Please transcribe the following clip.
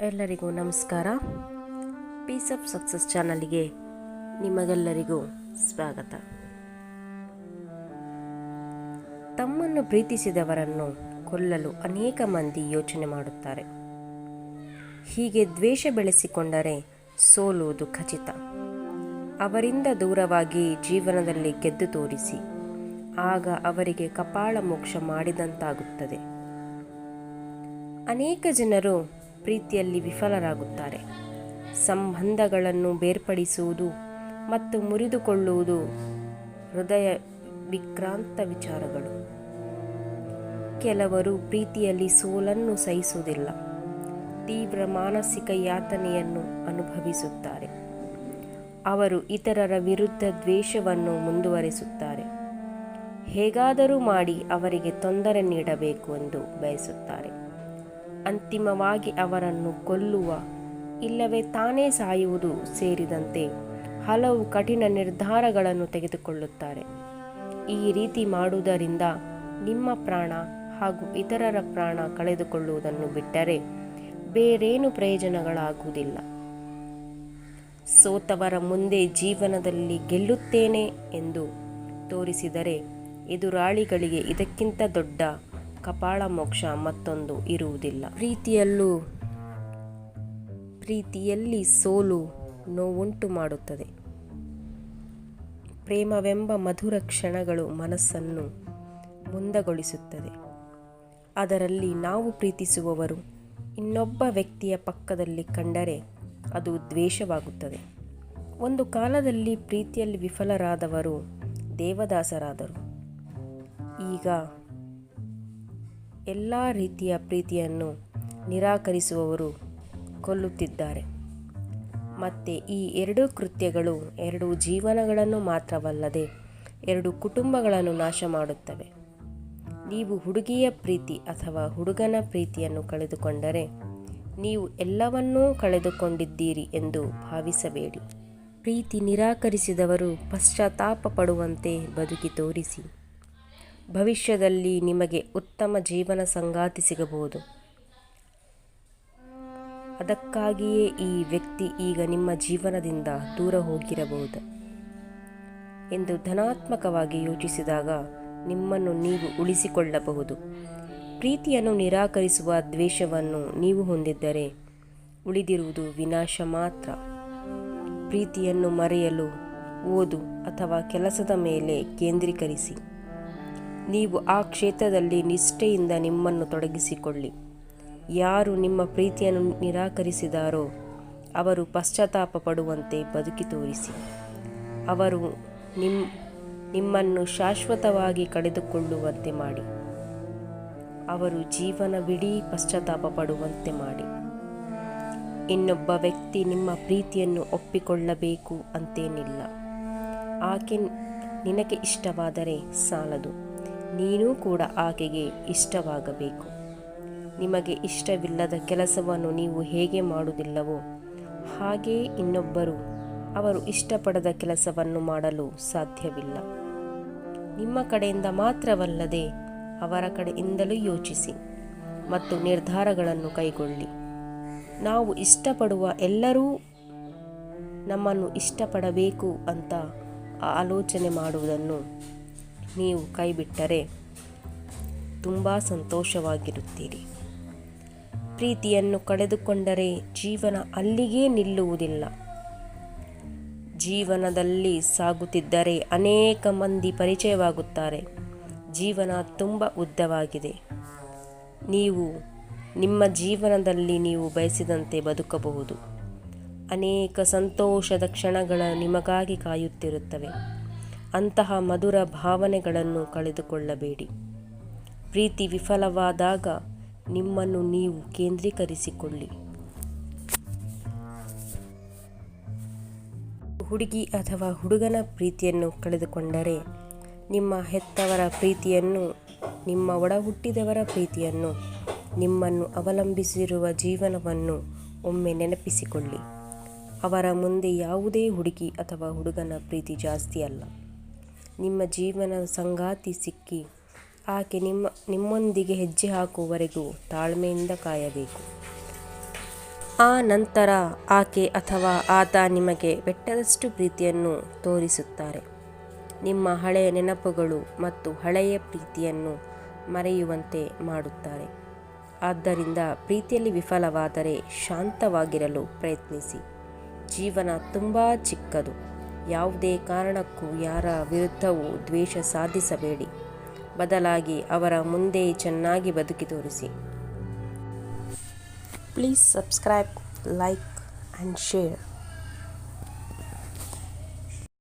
ಎಲ್ಲರಿಗೂ ನಮಸ್ಕಾರ. Piece of success ಚಾನಲ್ಗೆ ನಿಮಗೆಲ್ಲರಿಗೂ ಸ್ವಾಗತ. ತಮ್ಮನ್ನು ಪ್ರೀತಿಸಿದವರನ್ನು ಕೊಲ್ಲಲು ಅನೇಕ ಮಂದಿ ಯೋಚನೆ ಮಾಡುತ್ತಾರೆ. ಹೀಗೆ ದ್ವೇಷ ಬೆಳೆಸಿಕೊಂಡರೆ ಸೋಲುವುದು ಖಚಿತ. ಅವರಿಂದ ದೂರವಾಗಿ ಜೀವನದಲ್ಲಿ ಗೆದ್ದು ತೋರಿಸಿ, ಆಗ ಅವರಿಗೆ ಕಪಾಳ ಮೋಕ್ಷ ಮಾಡಿದಂತಾಗುತ್ತದೆ. ಅನೇಕ ಜನರು ಪ್ರೀತಿಯಲ್ಲಿ ವಿಫಲರಾಗುತ್ತಾರೆ. ಸಂಬಂಧಗಳನ್ನು ಬೇರ್ಪಡಿಸುವುದು ಮತ್ತು ಮುರಿದುಕೊಳ್ಳುವುದು ಹೃದಯ ವಿಕ್ರಾಂತ ವಿಚಾರಗಳು. ಕೆಲವರು ಪ್ರೀತಿಯಲ್ಲಿ ಸೋಲನ್ನು ಸಹಿಸುವುದಿಲ್ಲ, ತೀವ್ರ ಮಾನಸಿಕ ಯಾತನೆಯನ್ನು ಅನುಭವಿಸುತ್ತಾರೆ. ಅವರು ಇತರರ ವಿರುದ್ಧ ದ್ವೇಷವನ್ನು ಮುಂದುವರಿಸುತ್ತಾರೆ. ಹೇಗಾದರೂ ಮಾಡಿ ಅವರಿಗೆ ತೊಂದರೆ ನೀಡಬೇಕು ಎಂದು ಬಯಸುತ್ತಾರೆ. ಅಂತಿಮವಾಗಿ ಅವರನ್ನು ಕೊಲ್ಲುವ, ಇಲ್ಲವೇ ತಾನೇ ಸಾಯುವುದು ಸೇರಿದಂತೆ ಹಲವು ಕಠಿಣ ನಿರ್ಧಾರಗಳನ್ನು ತೆಗೆದುಕೊಳ್ಳುತ್ತಾರೆ. ಈ ರೀತಿ ಮಾಡುವುದರಿಂದ ನಿಮ್ಮ ಪ್ರಾಣ ಹಾಗೂ ಇತರರ ಪ್ರಾಣ ಕಳೆದುಕೊಳ್ಳುವುದನ್ನು ಬಿಟ್ಟರೆ ಬೇರೇನು ಪ್ರಯೋಜನಗಳಾಗುವುದಿಲ್ಲ. ಸೋತವರ ಮುಂದೆ ಜೀವನದಲ್ಲಿ ಗೆಲ್ಲುತ್ತೇನೆ ಎಂದು ತೋರಿಸಿದರೆ ಎದುರಾಳಿಗಳಿಗೆ ಇದಕ್ಕಿಂತ ದೊಡ್ಡ ಕಪಾಳ ಮೋಕ್ಷ ಮತ್ತೊಂದು ಇರುವುದಿಲ್ಲ. ಪ್ರೀತಿಯಲ್ಲೂ, ಪ್ರೀತಿಯಲ್ಲಿ ಸೋಲು ನೋವುಂಟು ಮಾಡುತ್ತದೆ. ಪ್ರೇಮವೆಂಬ ಮಧುರ ಕ್ಷಣಗಳು ಮನಸ್ಸನ್ನು ಮುಂದಗೊಳಿಸುತ್ತದೆ. ಅದರಲ್ಲಿ ನಾವು ಪ್ರೀತಿಸುವವರು ಇನ್ನೊಬ್ಬ ವ್ಯಕ್ತಿಯ ಪಕ್ಕದಲ್ಲಿ ಕಂಡರೆ ಅದು ದ್ವೇಷವಾಗುತ್ತದೆ. ಒಂದು ಕಾಲದಲ್ಲಿ ಪ್ರೀತಿಯಲ್ಲಿ ವಿಫಲರಾದವರು ದೇವದಾಸರಾದರು. ಈಗ ಎಲ್ಲ ರೀತಿಯ ಪ್ರೀತಿಯನ್ನು ನಿರಾಕರಿಸುವವರು ಕೊಲ್ಲುತ್ತಿದ್ದಾರೆ. ಮತ್ತು ಈ ಎರಡು ಕೃತ್ಯಗಳು ಎರಡು ಜೀವನಗಳನ್ನು ಮಾತ್ರವಲ್ಲದೆ ಎರಡು ಕುಟುಂಬಗಳನ್ನು ನಾಶ ಮಾಡುತ್ತವೆ ನೀವು ಹುಡುಗಿಯ ಪ್ರೀತಿ ಅಥವಾ ಹುಡುಗನ ಪ್ರೀತಿಯನ್ನು ಕಳೆದುಕೊಂಡರೆ ನೀವು ಎಲ್ಲವನ್ನೂ ಕಳೆದುಕೊಂಡಿದ್ದೀರಿ ಎಂದು ಭಾವಿಸಬೇಡಿ. ಪ್ರೀತಿ ನಿರಾಕರಿಸಿದವರು ಪಶ್ಚಾತ್ತಾಪ ಪಡುವಂತೆ ಬದುಕಿ ತೋರಿಸಿ. ಭವಿಷ್ಯದಲ್ಲಿ ನಿಮಗೆ ಉತ್ತಮ ಜೀವನ ಸಂಗಾತಿ ಸಿಗಬಹುದು. ಅದಕ್ಕಾಗಿಯೇ ಈ ವ್ಯಕ್ತಿ ಈಗ ನಿಮ್ಮ ಜೀವನದಿಂದ ದೂರ ಹೋಗಿರಬಹುದು. ಎಂದು ಧನಾತ್ಮಕವಾಗಿ ಯೋಚಿಸಿದಾಗ ನಿಮ್ಮನ್ನು ನೀವು ಉಳಿಸಿಕೊಳ್ಳಬಹುದು. ಪ್ರೀತಿಯನ್ನು ನಿರಾಕರಿಸುವ ದ್ವೇಷವನ್ನು ನೀವು ಹೊಂದಿದ್ದರೆ ಉಳಿದಿರುವುದು ವಿನಾಶ ಮಾತ್ರ. ಪ್ರೀತಿಯನ್ನು ಮರೆಯಲು ಓದು ಅಥವಾ ಕೆಲಸದ ಮೇಲೆ ಕೇಂದ್ರೀಕರಿಸಿ. ನೀವು ಆ ಕ್ಷೇತ್ರದಲ್ಲಿ ನಿಷ್ಠೆಯಿಂದ ನಿಮ್ಮನ್ನು ತೊಡಗಿಸಿಕೊಳ್ಳಿ. ಯಾರು ನಿಮ್ಮ ಪ್ರೀತಿಯನ್ನು ನಿರಾಕರಿಸಿದಾರೋ ಅವರು ಪಶ್ಚಾತ್ತಾಪ ಪಡುವಂತೆ ಬದುಕಿ ತೋರಿಸಿ. ಅವರು ನಿಮ್, ನಿಮ್ಮನ್ನು ಶಾಶ್ವತವಾಗಿ ಕಳೆದುಕೊಳ್ಳುವಂತೆ ಮಾಡಿ. ಅವರು ಜೀವನವಿಡೀ ಪಶ್ಚಾತ್ತಾಪ ಪಡುವಂತೆ ಮಾಡಿ. ಇನ್ನೊಬ್ಬ ವ್ಯಕ್ತಿ ನಿಮ್ಮ ಪ್ರೀತಿಯನ್ನು ಒಪ್ಪಿಕೊಳ್ಳಬೇಕು ಅಂತೇನಿಲ್ಲ. ಆಕೆ ನಿನಗೆ ಇಷ್ಟವಾದರೆ ಸಾಲದು. ನೀನೂ ಕೂಡ ಆಕೆಗೆ ಇಷ್ಟವಾಗಬೇಕು. ನಿಮಗೆ ಇಷ್ಟವಿಲ್ಲದ ಕೆಲಸವನ್ನು ನೀವು ಹೇಗೆ ಮಾಡುವುದಿಲ್ಲವೋ ಹಾಗೆಯೇ ಇನ್ನೊಬ್ಬರು ಅವರು ಇಷ್ಟಪಡದ ಕೆಲಸವನ್ನು ಮಾಡಲು ಸಾಧ್ಯವಿಲ್ಲ. ನಿಮ್ಮ ಕಡೆಯಿಂದ ಮಾತ್ರವಲ್ಲದೆ ಅವರ ಕಡೆಯಿಂದಲೂ ಯೋಚಿಸಿ ಮತ್ತು ನಿರ್ಧಾರಗಳನ್ನು ಕೈಗೊಳ್ಳಿ. ನಾವು ಇಷ್ಟಪಡುವ ಎಲ್ಲರೂ ನಮ್ಮನ್ನು ಇಷ್ಟಪಡಬೇಕು ಅಂತ ಆಲೋಚನೆ ಮಾಡುವುದನ್ನು ನೀವು ಕೈಬಿಟ್ಟರೆ ತುಂಬ ಸಂತೋಷವಾಗಿರುತ್ತೀರಿ. ಪ್ರೀತಿಯನ್ನು ಕಳೆದುಕೊಂಡರೆ ಜೀವನ ಅಲ್ಲಿಗೇ ನಿಲ್ಲುವುದಿಲ್ಲ. ಜೀವನದಲ್ಲಿ ಸಾಗುತ್ತಿದ್ದರೆ ಅನೇಕ ಮಂದಿ ಪರಿಚಯವಾಗುತ್ತಾರೆ. ಜೀವನ ತುಂಬ ಉದ್ದವಾಗಿದೆ. ನೀವು ನಿಮ್ಮ ಜೀವನದಲ್ಲಿ ನೀವು ಬಯಸಿದಂತೆ ಬದುಕಬಹುದು. ಅನೇಕ ಸಂತೋಷದ ಕ್ಷಣಗಳ ನಿಮಗಾಗಿ ಕಾಯುತ್ತಿರುತ್ತವೆ. ಅಂತಹ ಮಧುರ ಭಾವನೆಗಳನ್ನು ಕಳೆದುಕೊಳ್ಳಬೇಡಿ. ಪ್ರೀತಿ ವಿಫಲವಾದಾಗ ನಿಮ್ಮನ್ನು ನೀವು ಕೇಂದ್ರೀಕರಿಸಿಕೊಳ್ಳಿ. ಹುಡುಗಿ ಅಥವಾ ಹುಡುಗನ ಪ್ರೀತಿಯನ್ನು ಕಳೆದುಕೊಂಡರೆ ನಿಮ್ಮ ಹೆತ್ತವರ ಪ್ರೀತಿಯನ್ನು, ನಿಮ್ಮ ಒಡಹುಟ್ಟಿದವರ ಪ್ರೀತಿಯನ್ನು, ನಿಮ್ಮನ್ನು ಅವಲಂಬಿಸಿರುವ ಜೀವನವನ್ನು ಒಮ್ಮೆ ನೆನಪಿಸಿಕೊಳ್ಳಿ. ಅವರ ಮುಂದೆ ಯಾವುದೇ ಹುಡುಗಿ ಅಥವಾ ಹುಡುಗನ ಪ್ರೀತಿ ಜಾಸ್ತಿ ಅಲ್ಲ. ನಿಮ್ಮ ಜೀವನ ಸಂಗಾತಿ ಸಿಕ್ಕಿ, ಆಕೆ ನಿಮ್ಮ, ನಿಮ್ಮೊಂದಿಗೆ ಹೆಜ್ಜೆ ಹಾಕುವವರೆಗೂ ತಾಳ್ಮೆಯಿಂದ ಕಾಯಬೇಕು. ಆ ನಂತರ ಆಕೆ ಅಥವಾ ಆತ ನಿಮಗೆ ಬೆಟ್ಟದಷ್ಟು ಪ್ರೀತಿಯನ್ನು ತೋರಿಸುತ್ತಾರೆ. ನಿಮ್ಮ ಹಳೆಯ ನೆನಪುಗಳು ಮತ್ತು ಹಳೆಯ ಪ್ರೀತಿಯನ್ನು ಮರೆಯುವಂತೆ ಮಾಡುತ್ತಾರೆ. ಆದ್ದರಿಂದ ಪ್ರೀತಿಯಲ್ಲಿ ವಿಫಲವಾದರೆ ಶಾಂತವಾಗಿರಲು ಪ್ರಯತ್ನಿಸಿ. ಜೀವನ ತುಂಬ ಚಿಕ್ಕದು. ಯಾವುದೇ ಕಾರಣಕ್ಕೂ ಯಾರ ವಿರುದ್ಧವೂ ದ್ವೇಷ ಸಾಧಿಸಬೇಡಿ. ಬದಲಾಗಿ ಅವರ ಮುಂದೆ ಚೆನ್ನಾಗಿ ಬದುಕಿ ತೋರಿಸಿ. Please subscribe like and share